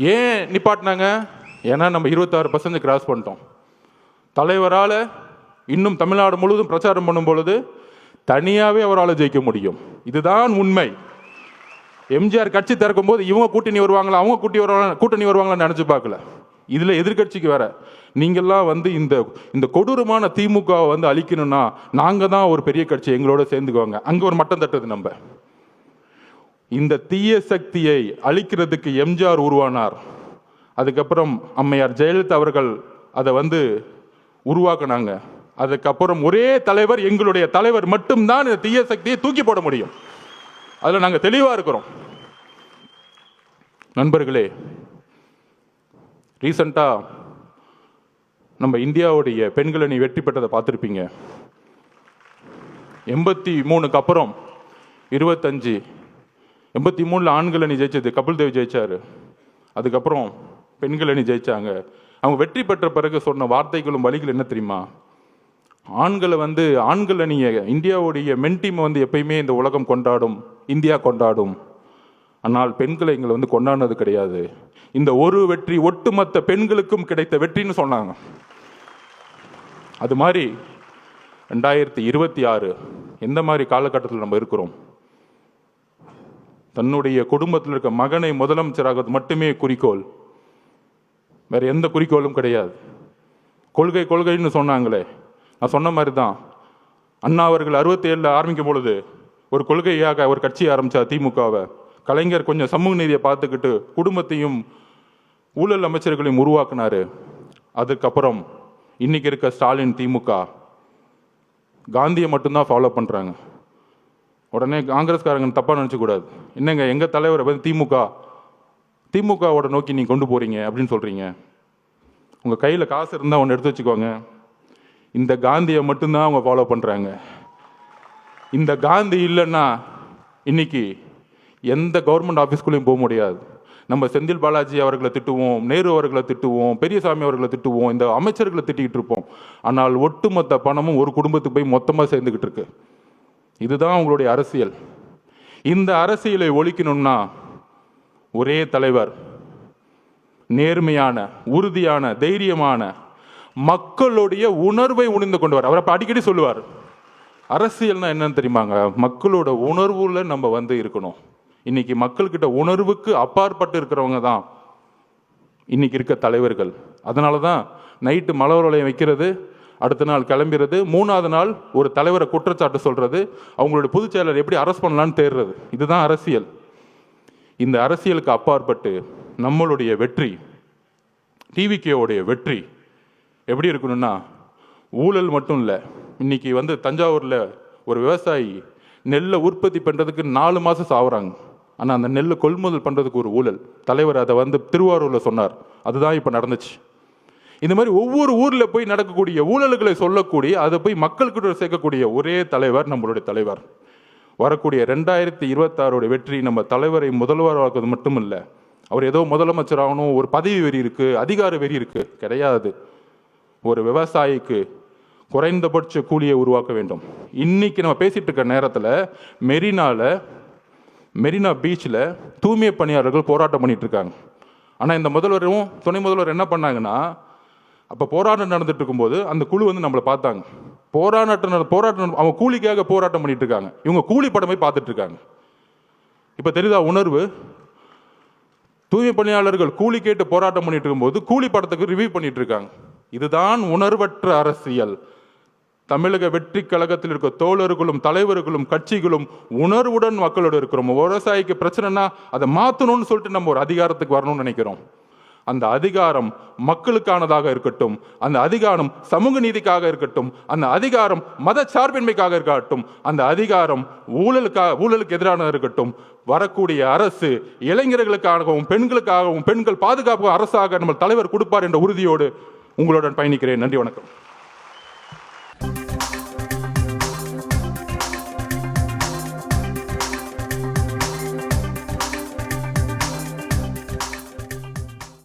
ஏன் நிப்பாட்டினாங்க? ஏன்னா நம்ம இருபத்தாறு பர்சன்ட் கிராஸ் பண்ணிட்டோம். தலைவரால் இன்னும் தமிழ்நாடு முழுவதும் பிரச்சாரம் பண்ணும் பொழுது தனியாகவே அவரால் ஜெயிக்க முடியும். இதுதான் உண்மை. எம்ஜிஆர் கட்சி திறக்கும் போது இவங்க கூட்டணி வருவாங்களா அவங்க கூட்டி வருவாங்க கூட்டணி வருவாங்களான்னு நினச்சி பார்க்கல. இதில் எதிர்க்கட்சிக்கு வேற. நீங்கள்லாம் வந்து இந்த இந்த கொடூரமான திமுகவை வந்து அழிக்கணும்னா நாங்கள் தான் ஒரு பெரிய கட்சி எங்களோட சேர்ந்துக்குவாங்க. அங்கே ஒரு மட்டம் தட்டுது நம்ம. இந்த தீய சக்தியை அழிக்கிறதுக்கு எம்ஜிஆர் உருவானார். அதுக்கப்புறம் அம்மையார் ஜெயலலிதா அவர்கள் அதை வந்து உருவாக்குனாங்க. அதுக்கப்புறம் ஒரே தலைவர் எங்களுடைய தலைவர் மட்டும்தான் இந்த தீய சக்தியை தூக்கி போட முடியும். அதில் நாங்கள் தெளிவாக இருக்கிறோம். நண்பர்களே ரீசண்டாக நம்ம இந்தியாவுடைய பெண்கள் அணி வெற்றி பெற்றதை பார்த்துருப்பீங்க. எண்பத்தி மூணுக்கு அப்புறம் இருபத்தஞ்சு எண்பத்தி மூணில் ஆண்கள் அணி ஜெயிச்சது கபில் தேவ் ஜெயிச்சார். அதுக்கப்புறம் பெண்கள் அணி ஜெயிச்சாங்க. அவங்க வெற்றி பெற்ற பிறகு சொன்ன வார்த்தைகளும் வழிகள் என்ன தெரியுமா? ஆண்களை வந்து ஆண்கள் அணியை இந்தியாவுடைய மென் டீமை வந்து எப்பயுமே இந்த உலகம் கொண்டாடும் இந்தியா கொண்டாடும். ஆனால் பெண்களை எங்களை வந்து கொண்டாடினது கிடையாது. இந்த ஒரு வெற்றி ஒட்டுமொத்த பெண்களுக்கும் கிடைத்த வெற்றின்னு சொன்னாங்க. அது மாதிரி ரெண்டாயிரத்தி இருபத்தி ஆறு எந்த மாதிரி காலகட்டத்தில் நம்ம இருக்கிறோம்? தன்னுடைய குடும்பத்தில் இருக்க மகனை முதலமைச்சராகிறது மட்டுமே குறிக்கோள். வேற எந்த குறிக்கோளும் கிடையாது. கொள்கை கொள்கைன்னு சொன்னாங்களே. நான் சொன்ன மாதிரி தான் அண்ணா அவர்கள் அறுபத்தேழில் ஆரம்பிக்கும் பொழுது ஒரு கொள்கையாக ஒரு கட்சி ஆரம்பித்தார் திமுகவை. கலைஞர் கொஞ்சம் சமூக நீதியை பார்த்துக்கிட்டு குடும்பத்தையும் ஊழல் அமைச்சர்களையும் உருவாக்குனாரு. அதுக்கப்புறம் இன்றைக்கி இருக்க ஸ்டாலின் திமுக. காந்தியை மட்டும்தான் ஃபாலோ பண்ணுறாங்க உடனே காங்கிரஸ்காரங்க தப்பாக நினச்சக்கூடாது என்னங்க எங்கள் தலைவரை வந்து திமுக? திமுகவோட நோக்கி நீ கொண்டு போகிறீங்க அப்படின்னு சொல்கிறீங்க உங்கள் கையில் காசு இருந்தால் ஒன்று எடுத்து வச்சுக்கோங்க. இந்த காந்தியை மட்டும்தான் அவங்க ஃபாலோ பண்ணுறாங்க இந்த காந்தி இல்லைன்னா இன்னைக்கு எந்த கவர்மெண்ட் ஆஃபீஸ்க்குள்ளேயும் போக முடியாது. நம்ம செந்தில் பாலாஜி அவர்களை திட்டுவோம் நேரு அவர்களை திட்டுவோம் பெரியசாமி அவர்களை திட்டுவோம் இந்த அமைச்சர்களை திட்டிக்கிட்டு இருப்போம். ஆனால் ஒட்டுமொத்த பணமும் ஒரு குடும்பத்துக்கு போய் மொத்தமாக சேர்ந்துக்கிட்டு இருக்கு. இதுதான் உங்களுடைய அரசியல். இந்த அரசியலை ஒழிக்கணும்னா ஒரே தலைவர் நேர்மையான உறுதியான தைரியமான மக்களுடைய உணர்வை உணர்ந்து கொண்டவர். அவர் அப்போ அடிக்கடி சொல்லுவார் அரசியல்னா என்னன்னு தெரியுமாங்க மக்களோட உணர்வுல நம்ம வந்து இருக்கணும். இன்னைக்கு மக்கள்கிட்ட உணர்வுக்கு அப்பாற்பட்டு இருக்கிறவங்க தான் இன்னைக்கு இருக்க தலைவர்கள். அதனால தான் நைட்டு மலர் வளையம் வைக்கிறது அடுத்த நாள் கிளம்புறது. மூணாவது நாள் ஒரு தலைவரை குற்றச்சாட்டு சொல்கிறது அவங்களுடைய பொதுச் செயலர் எப்படி அரெஸ்ட் பண்ணலான்னு தேடுறது. இதுதான் அரசியல். இந்த அரசியலுக்கு அப்பாற்பட்டு நம்மளுடைய வெற்றி டிவிகேவுடைய வெற்றி எப்படி இருக்கணும்னா ஊழல் மட்டும் இல்லை. இன்னைக்கு வந்து தஞ்சாவூரில் ஒரு விவசாயி நெல்லை உற்பத்தி பண்ணுறதுக்கு நாலு மாதம் சாவுறாங்க. ஆனால் அந்த நெல்லை கொள்முதல் பண்ணுறதுக்கு ஒரு ஊழல். தலைவர் அதை வந்து திருவாரூரில் சொன்னார். அதுதான் இப்போ நடந்துச்சு. இந்த மாதிரி ஒவ்வொரு ஊரில் போய் நடக்கக்கூடிய ஊழல்களை சொல்லக்கூடிய அதை போய் மக்கள்கிட்ட சேர்க்கக்கூடிய ஒரே தலைவர் நம்மளுடைய தலைவர். வரக்கூடிய ரெண்டாயிரத்தி இருபத்தாறோட வெற்றி நம்ம தலைவரை முதல்வராக்குவது மட்டும் இல்லை அவர் ஏதோ முதலமைச்சர் ஆகணும் ஒரு பதவி வெறி இருக்கு அதிகார வெறி இருக்கு கிடையாது. ஒரு விவசாயிக்கு குறைந்தபட்ச கூலியை உருவாக்க வேண்டும். இன்றைக்கி நம்ம பேசிகிட்டு இருக்க நேரத்தில் மெரினாவில் மெரினா பீச்சில் தூய்மை பணியாளர்கள் போராட்டம் பண்ணிகிட்ருக்காங்க இருக்காங்க. ஆனால் இந்த முதல்வரும் துணை முதல்வர் என்ன பண்ணாங்கன்னா அப்போ போராட்டம் நடந்துட்டு இருக்கும்போது அந்த குழு வந்து நம்மளை பார்த்தாங்க. போராட்டம் போராட்டம் அவங்க கூலிக்காக போராட்டம் பண்ணிட்டு இருக்காங்க. இவங்க கூலி படமே பார்த்துட்டு இருக்காங்க. இப்போ தெரியுதா உணர்வு? தூய்மை பணியாளர்கள் கூலி கேட்டு போராட்டம் பண்ணிட்டு இருக்கும்போது கூலி படத்துக்கு ரிவ்யூ பண்ணிட்டு இருக்காங்க. இதுதான் உணர்வற்ற அரசியல். தமிழக வெற்றி கழகத்தில் இருக்க தோழர்களும் தலைவர்களும் கட்சிகளும் உணர்வுடன் மக்களோட இருக்கிறோம். விவசாயிக்கு பிரச்சனைனா அதை மாற்றணும்னு சொல்லிட்டு நம்ம ஒரு அதிகாரத்துக்கு வரணும்னு நினைக்கிறோம். அந்த அதிகாரம் மக்களுக்கானதாக இருக்கட்டும் அந்த அதிகாரம் சமூக நீதிக்காக இருக்கட்டும் அந்த அதிகாரம் மத சார்பின்மைக்காக இருக்கட்டும் அந்த அதிகாரம் ஊழலுக்காக ஊழலுக்கு எதிரானதாக இருக்கட்டும் வரக்கூடிய அரசு இளைஞர்களுக்காகவும் பெண்களுக்காகவும் பெண்கள் பாதுகாப்பு அரசாக நம்ம தலைவர் கொடுப்பார் என்ற உறுதியோடு உங்களுடன் பயணிக்கிறேன். நன்றி வணக்கம்.